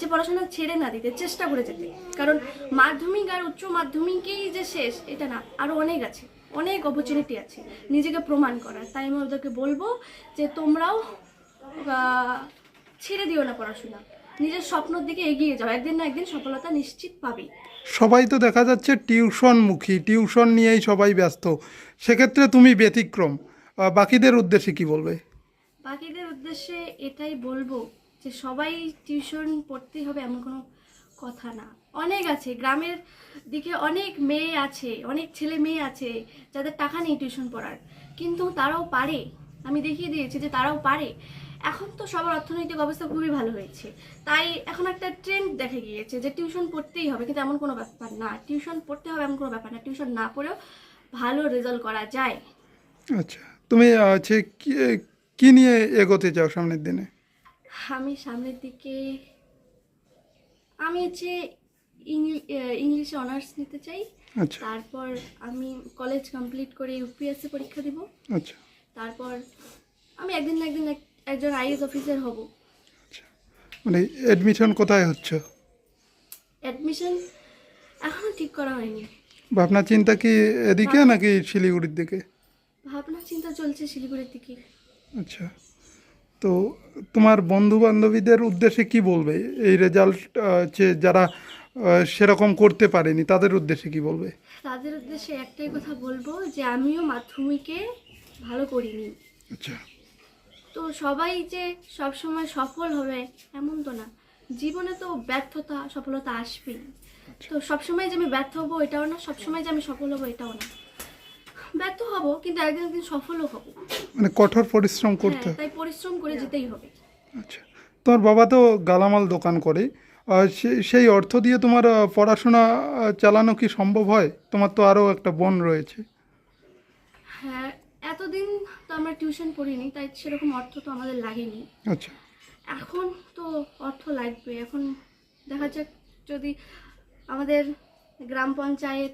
যে পড়াশোনা ছেড়ে না দিতে চেষ্টা করে যেতে। কারণ মাধ্যমিক আর উচ্চ মাধ্যমিকেই যে শেষ এটা না আরও অনেক আছে অনেক অপরচুনিটি আছে। নিজেকে প্রমাণ করার। তাই আমি ওদেরকে বলব যে তোমরাও ছেড়ে দিও না পড়াশোনা। নিজের স্বপ্নের দিকে এগিয়ে যাও। একদিন না একদিন সফলতা নিশ্চিত পাবে সবাই তো দেখা যাচ্ছে টিউশনমুখী টিউশন নিয়েই সবাই ব্যস্ত। সেক্ষেত্রে তুমি ব্যতিক্রম। বাকিদের উদ্দেশ্যে কি বলবে? বাকিদের উদ্দেশ্যে এটাই বলব যে সবাই টিউশন পড়তেই হবে এমন কোনো কথা না। অনেক আছে, গ্রামের দিকে অনেক মেয়ে আছে, অনেক ছেলে মেয়ে আছে যাদের টাকা নেই টিউশন পড়ার। কিন্তু তারাও পারে। আমি দেখিয়ে দিয়েছি যে তারাও পারে। এখন তো সবার অর্থনৈতিক অবস্থা খুবই ভালো হয়েছে। তাই এখন একটা ট্রেন্ড দেখা গিয়েছে যে টিউশন পড়তেই হবে, কিন্তু এমন কোনো ব্যাপার না। টিউশন পড়তে হবে এমন কোনো ব্যাপার না। টিউশন না পড়েও ভালো রেজাল্ট করা যায়। আচ্ছা তুমি কি কি নিয়ে এগোতে চাও সামনের দিনে? আমি সামনের দিকে আমি হচ্ছে ইংলি- ইংলিশে অনার্স নিতে চাই। আচ্ছা। তারপর আমি কলেজ কমপ্লিট করে ইউপিএসসি পরীক্ষা দিব। আচ্ছা। তারপর আমি একদিন না একদিন এক- একজন আইএস অফিসার হব। আচ্ছা। মানে অ্যাডমিশন কোথায় হচ্ছে? অ্যাডমিশন এখনও ঠিক করা হয়নি। ভাবনা চিন্তা কি এদিকে নাকি শিলিগুড়ির দিকে? ভাবনা চিন্তা চলছে শিলিগুড়ির দিকে। আচ্ছা। তো তোমার বন্ধু বান্ধবীদের উদ্দেশ্যে কি বলবে? এই রেজাল্ট হচ্ছে যারা সেরকম করতে পারেনি তাদের উদ্দেশ্যে কি বলবে? তাদের উদ্দেশ্যে একটাই কথা বলব যে আমিও মাধ্যমিকে ভালো করিনি। আচ্ছা। তো সবাই যে সব সময় সফল হবে এমন তো না। জীবনে তো ব্যর্থতা সফলতা আসবেই। তো সবসময় যে আমি ব্যর্থ হব এটাও না সবসময় যে আমি সফল হব এটাও না। ব্যর্থ হব কিন্তু একদিন একদিন সফলও হব। মানে কঠোর পরিশ্রম করতে। হ্যাঁ তাই পরিশ্রম করে যেতেই হবে। আচ্ছা। তোমার বাবা তো গালামাল দোকান করে। সে- সেই অর্থ দিয়ে তোমার আহ, পড়াশোনা আহ, চালানো কি সম্ভব হয়? তোমার তো আরও একটা বোন রয়েছে। হ্যাঁ এতদিন তো আমরা টিউশন পড়িনি তাই সেরকম অর্থ তো আমাদের লাগেনি। আচ্ছা। এখন তো অর্থ লাগবে। এখন দেখা যাক যদি আমাদের গ্রাম পঞ্চায়েত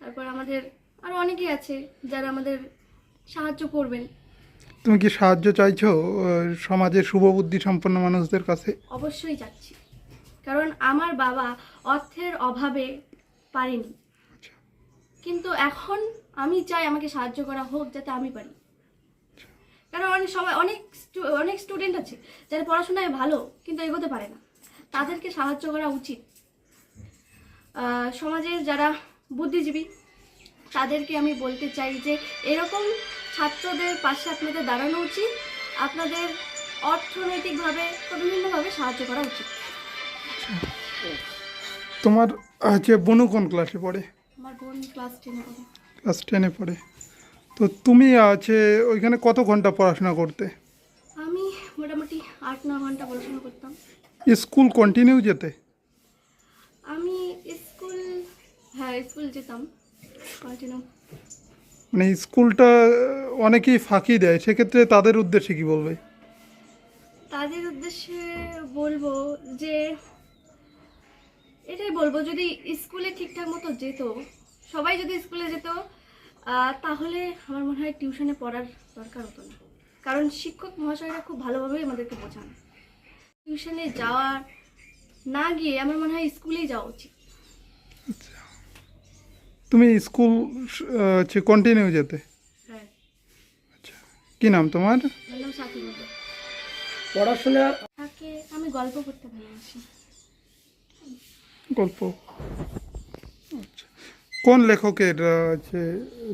তারপর আমাদের আরও অনেকেই আছে যারা আমাদের সাহায্য করবেন। তুমি কি সাহায্য চাইছো সমাজের শুভবুদ্ধি সম্পন্ন মানুষদের কাছে? অবশ্যই যাচ্ছি কারণ আমার বাবা অর্থের অভাবে পারেনি। আচ্ছা। কিন্তু এখন আমি চাই আমাকে সাহায্য করা হোক যাতে আমি পারি। কারণ অনেক সময় অনেক অনেক স্টুডেন্ট আছে যারা পড়াশোনায় ভালো কিন্তু এগোতে পারে না। তাদেরকে সাহায্য করা উচিত। সমাজের যারা বুদ্ধিজীবী তাদেরকে আমি বলতে চাই যে এরকম ছাত্রদের পাশে আপনাদের দাঁড়ানো উচিত। আপনাদের অর্থনৈতিকভাবে বিভিন্নভাবে সাহায্য করা উচিত। তোমার হচ্ছে বনু কোন ক্লাসে পড়ে? আমার বোন ক্লাস টেনে পড়ে। ক্লাস টেনে পড়ে। তো তুমি আছে ওইখানে কত ঘণ্টা পড়াশোনা করতে? আমি মোটামুটি আট ন ঘণ্টা পড়াশোনা করতাম। স্কুল কন্টিনিউ যেতে? আমি স্কুল হ্যাঁ স্কুল যেতাম। মানে স্কুলটা অনেকেই ফাঁকি দেয়। সেক্ষেত্রে তাদের উদ্দেশ্যে কি বলবে? তাদের উদ্দেশ্যে বলব যে এটাই বলব যদি স্কুলে ঠিকঠাক মতো যেত সবাই যদি স্কুলে যেত তাহলে আমার মনে হয় টিউশনে পড়ার দরকার হতো না। কারণ শিক্ষক মহাশয়রা খুব ভালোভাবেই আমাদেরকে বোঝান। টিউশনে যাওয়ার না গিয়ে আমার মনে হয় স্কুলেই যাওয়া উচিত। তুমি স্কুল হচ্ছে কন্টিনিউ যেতে? হ্যাঁ। আচ্ছা। কী নাম তোমার? পড়াশোনা? আমি গল্প করতে ভালোবাসি। গল্প? আচ্ছা। কোন লেখকের হচ্ছে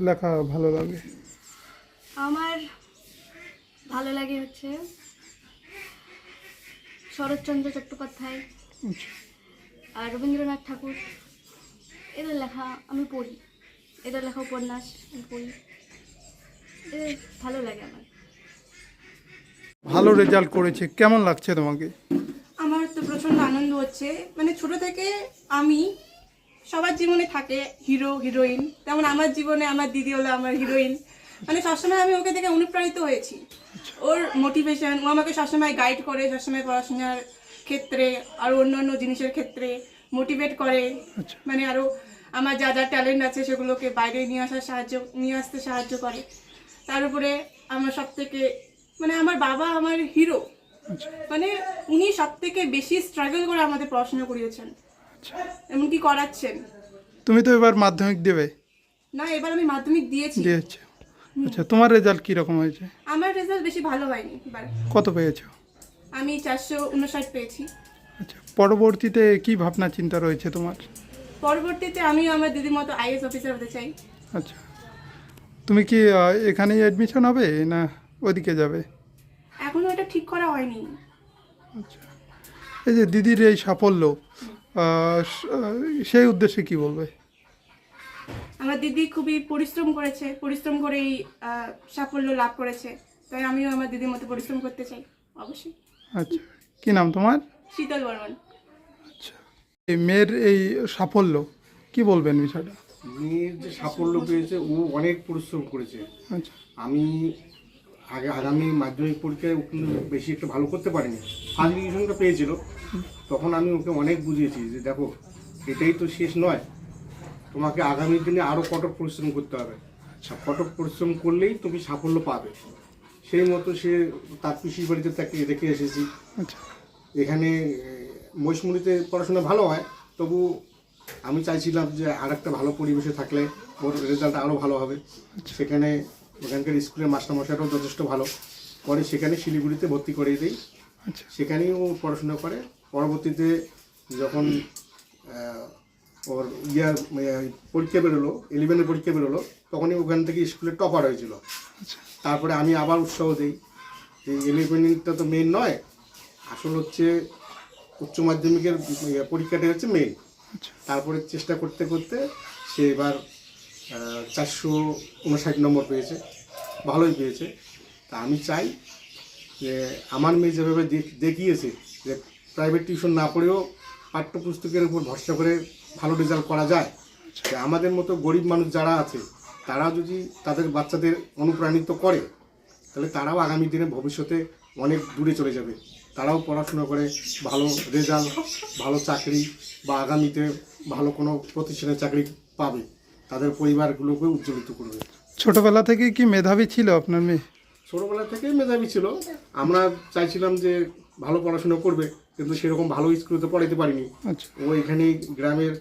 লেখা ভালো লাগে? আমার ভালো লাগে হচ্ছে শরৎচন্দ্র চট্টোপাধ্যায় আচ্ছা। আর রবীন্দ্রনাথ ঠাকুর। এদের লেখা আমি পড়ি। এদের লেখা উপন্যাস আমি পড়ি। এদের ভালো লাগে আমার। ভালো রেজাল্ট করেছে। কেমন লাগছে তোমাকে? আমার তো প্রচণ্ড আনন্দ হচ্ছে। মানে ছোট থেকে আমি সবার জীবনে থাকে হিরো হিরোইন তেমন আমার জীবনে আমার দিদি হলো আমার হিরোইন মানে সবসময় আমি ওকে দেখে অনুপ্রাণিত হয়েছি। ওর মোটিভেশন ও আমাকে সবসময় গাইড করে সবসময় পড়াশোনার ক্ষেত্রে আর অন্য অন্য জিনিসের ক্ষেত্রে। মোটিভেট করে। আচ্ছা। মানে আরও আমার যা যা ট্যালেন্ট আছে সেগুলোকে বাইরে নিয়ে আসার সাহায্য নিয়ে আসতে সাহায্য করে। তার উপরে আমার সব থেকে মানে আমার বাবা আমার হিরো আচ্ছা। মানে উনি সব থেকে বেশি স্ট্রাগল করে আমাদের পড়াশোনা করিয়েছেন। আচ্ছা। এমনকি করাচ্ছেন। তুমি তো এবার মাধ্যমিক দেবে। না এবার আমি মাধ্যমিক দিয়েছি। দিয়েছ। আচ্ছা তোমার রেজাল্ট কীরকম হয়েছে? আমার রেজাল্ট বেশি ভালো হয়নি এবার। কত পেয়েছ? আমি চারশো উনষাট পেয়েছি। আচ্ছা পরবর্তীতে কি ভাবনা চিন্তা রয়েছে তোমার? পরবর্তীতে আমিও আমার দিদির মতো আইএস অফিসার হতে চাই। আচ্ছা। তুমি কি আহ, এখানেই অ্যাডমিশন হবে না ওদিকে যাবে? এখনও এটা ঠিক করা হয়নি। আচ্ছা। এই যে দিদির এই সাফল্য আহ, স- আহ, সেই উদ্দেশ্যে কি বলবে? আমার দিদি খুবই পরিশ্রম করেছে পরিশ্রম করেই আহ, সাফল্য লাভ করেছে। তাই আমিও আমার দিদির মতো পরিশ্রম করতে চাই অবশ্যই। আচ্ছা। কি নাম তোমার? শীতল বর্মন। আচ্ছা। এই মেয়ের এই সাফল্য কি বলবেন বিষয়টা? মেয়ের যে সাফল্য পেয়েছে ও অনেক পরিশ্রম করেছে। আচ্ছা। আমি আগে আগামী মাধ্যমিক পরীক্ষায় ও কিন্তু বেশি একটা ভালো করতে পারিনি। ফার্স্ট ডিভিশনটা পেয়েছিল। তখন আমি ওকে অনেক বুঝিয়েছি যে দেখো এটাই তো শেষ নয়। তোমাকে আগামী দিনে আরও কঠোর পরিশ্রম করতে হবে। আচ্ছা কঠোর পরিশ্রম করলেই তুমি সাফল্য পাবে। সেই মতো সে তার পিসির বাড়িতে তাকে রেখে এসেছি। আচ্ছা। এখানে মহিষমুড়িতে পড়াশোনা ভালো হয় তবু আমি চাইছিলাম যে আর একটা ভালো পরিবেশে থাকলে ওর রেজাল্ট আরও ভালো হবে। সেখানে ওখানকার স্কুলের মাস্টারমশাইরাও যথেষ্ট ভালো। পরে সেখানে শিলিগুড়িতে ভর্তি করে দিই। আচ্ছা। সেখানেই ও পড়াশোনা করে। পরবর্তীতে যখন ওর ইয়ার পরীক্ষা বেরোলো ইলেভেনের পরীক্ষা বেরোলো তখনই ওখান থেকে স্কুলে টপার হয়েছিল। আচ্ছা। তারপরে আমি আবার উৎসাহ দিই যে ইলেভেনটা তো মেন নয় আসল হচ্ছে উচ্চ মাধ্যমিকের ইয়ে, পরীক্ষাটা হচ্ছে মেন আচ্ছা। তারপরে চেষ্টা করতে করতে সে এবার চারশো উনষাট নম্বর পেয়েছে। ভালোই পেয়েছে। তা আমি চাই যে আমার মেয়ে যেভাবে দেখ- দেখিয়েছে যে প্রাইভেট টিউশন না পড়েও পাঠ্যপুস্তকের উপর ভরসা করে ভালো রেজাল্ট করা যায় যে আমাদের মতো গরিব মানুষ যারা আছে তারা যদি তাদের বাচ্চাদের অনুপ্রাণিত করে তাহলে তারাও আগামী দিনে ভবিষ্যতে অনেক দূরে চলে যাবে। তারাও পড়াশোনা করে ভালো রেজাল্ট ভালো চাকরি বা আগামীতে ভালো কোনো প্রতিষ্ঠানে চাকরি পাবে তাদের পরিবারগুলোকে উজ্জ্বলিত করবে। ছোটবেলা থেকে কি মেধাবী ছিল আপনার মেয়ে? ছোটোবেলা থেকেই মেধাবী ছিল। আমরা চাইছিলাম যে ভালো পড়াশোনা করবে কিন্তু সেরকম ভালো স্কুলে তো পড়াইতে পারিনি। আচ্ছা। ও এখানেই গ্রামের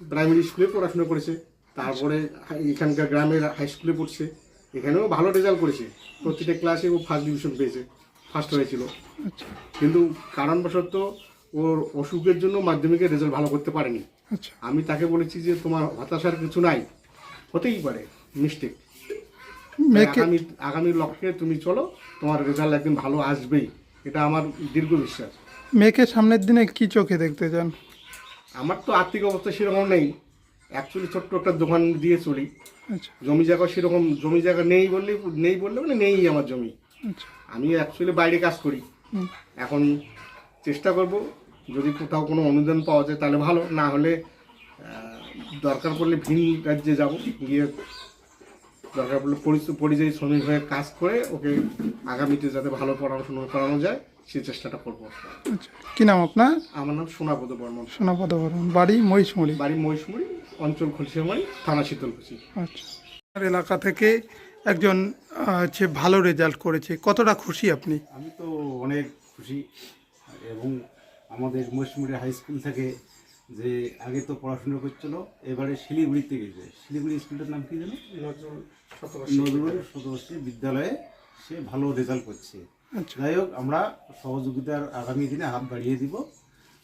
প্রাইমারি স্কুলে পড়াশোনা করেছে তারপরে এখানকার গ্রামের হাই স্কুলে পড়ছে এখানেও ভালো রেজাল্ট করেছে। প্রতিটা ক্লাসে ও ফার্স্ট ডিভিশন পেয়েছে। ফার্স্ট হয়েছিল। আচ্ছা। কিন্তু কারণবশত ওর অসুখের জন্য মাধ্যমিকের রেজাল্ট ভালো করতে পারেনি। আচ্ছা। আমি তাকে বলেছি যে তোমার হতাশার কিছু নাই। হতেই পারে মিস্টেক। আগামী আগামী লক্ষ্যে তুমি চলো তোমার রেজাল্ট একদিন ভালো আসবেই। এটা আমার দীর্ঘ বিশ্বাস। মেয়েকে সামনের দিনে কি চোখে দেখতে চান? আমার তো আর্থিক অবস্থা সেরকম নেই। অ্যাকচুয়ালি ছোট্ট একটা দোকান দিয়ে চলি। আচ্ছা। জমি জায়গা সেরকম জমি জায়গা নেই বললে নেই বললে মানে নেই আমার জমি। আচ্ছা। আমি অ্যাকচুয়ালি বাইরে কাজ করি। এখন চেষ্টা করব যদি কোথাও কোনো অনুদান পাওয়া যায় তাহলে ভালো না হলে দরকার পড়লে ভিন রাজ্যে যাব গিয়ে দরকার পড়লে পরিযায়ী শ্রমিক হয়ে কাজ করে ওকে আগামীতে যাতে ভালো পড়াশোনা করানো যায় সেই চেষ্টাটা করব। আচ্ছা কি নাম আপনার? আমার নাম সোনাপদ বর্মন। সোনাপদ বর্মন। বাড়ি মহিষমুড়ি? বাড়ি মহিষমুড়ি অঞ্চল খুলশিয়ামারি থানা শীতলকুচি। আচ্ছা। এলাকা থেকে একজন হচ্ছে ভালো রেজাল্ট করেছে। কতটা খুশি আপনি? আমি তো অনেক খুশি। এবং আমাদের মৌসুমুড়ি হাই স্কুল থেকে যে আগে তো পড়াশোনা করছিল এবারে শিলিগুড়িতে গেছে। শিলিগুড়ি স্কুলটার নাম কি জানো নজরুল শতবর্ষী বিদ্যালয়ে। সে ভালো রেজাল্ট করছে। আচ্ছা। যাই হোক আমরা সহযোগিতার আগামী দিনে হাত বাড়িয়ে দিব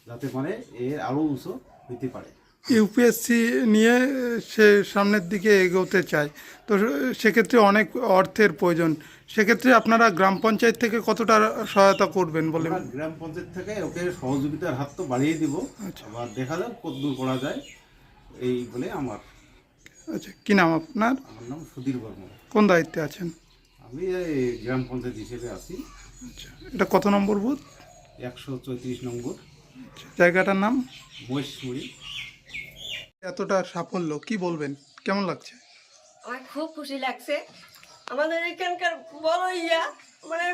যাতে মানে এর আরও উঁচু হইতে পারে। ইউপিএসসি নিয়ে সে সামনের দিকে এগোতে চায়। তো সেক্ষেত্রে অনেক অর্থের প্রয়োজন। সেক্ষেত্রে আপনারা গ্রাম পঞ্চায়েত থেকে কতটা সহায়তা করবেন বলে? গ্রাম পঞ্চায়েত থেকে ওকে সহযোগিতার হাত তো বাড়িয়ে দিব। আচ্ছা। আবার দেখা যাক কতদূর করা যায়। এই বলে আমার। আচ্ছা কী নাম আপনার? আমার নাম সুধীর বর্মন। কোন দায়িত্বে আছেন? আমি এই গ্রাম পঞ্চায়েত হিসেবে আছি। আচ্ছা এটা কত নম্বর বুথ? একশো চৌত্রিশ নম্বর। আচ্ছা, জায়গাটার নাম? মহেশমুড়ি। এতটা সাফল্য কি বলবেন? কেমন লাগছে? আমার খুব খুশি লাগছে। আমাদের এখানকার বড় ইয়া মানে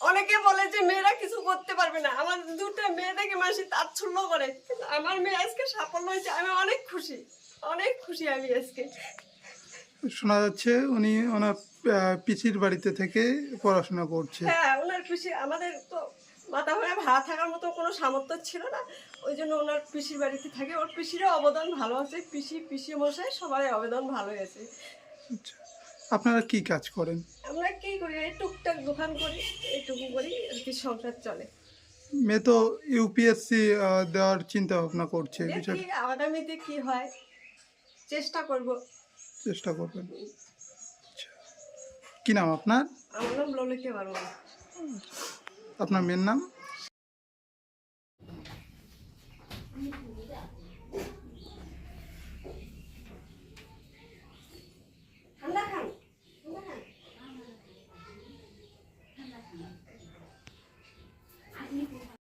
অনেকে বলে যে মেয়েরা কিছু করতে পারবে না। আমার দুটো মেয়ে দেখে মাসি তাচ্ছল্য করে। আমার মেয়ে আজকে সাফল্য হয়েছে আমি অনেক খুশি। অনেক খুশি আমি আজকে। শোনা যাচ্ছে উনি ওনার পিসির বাড়িতে থেকে পড়াশোনা করছে। হ্যাঁ ওনার খুশি। আমাদের তো মাথা হয়ে ভাড়া থাকার মতো কোনো সামর্থ্য ছিল না। ওই জন্য ওনার পিসির বাড়িতে থাকে। ওর পিসিরও অবদান ভালো আছে। পিসি পিসি মশাই সবাই অবদান ভালো আছে। আচ্ছা আপনারা কি কাজ করেন? আমরা কি করি? এই টুকটাক দোকান করি এইটুকু করি আর কি সংসার চলে। মেয়ে তো ইউপিএসসি দেওয়ার চিন্তা ভাবনা করছে দেখি আগামীতে কি হয়। চেষ্টা করব। চেষ্টা করবেন। আচ্ছা। কি নাম আপনার? আমার নাম ললিতে পারব আপনার মেয়ের নাম?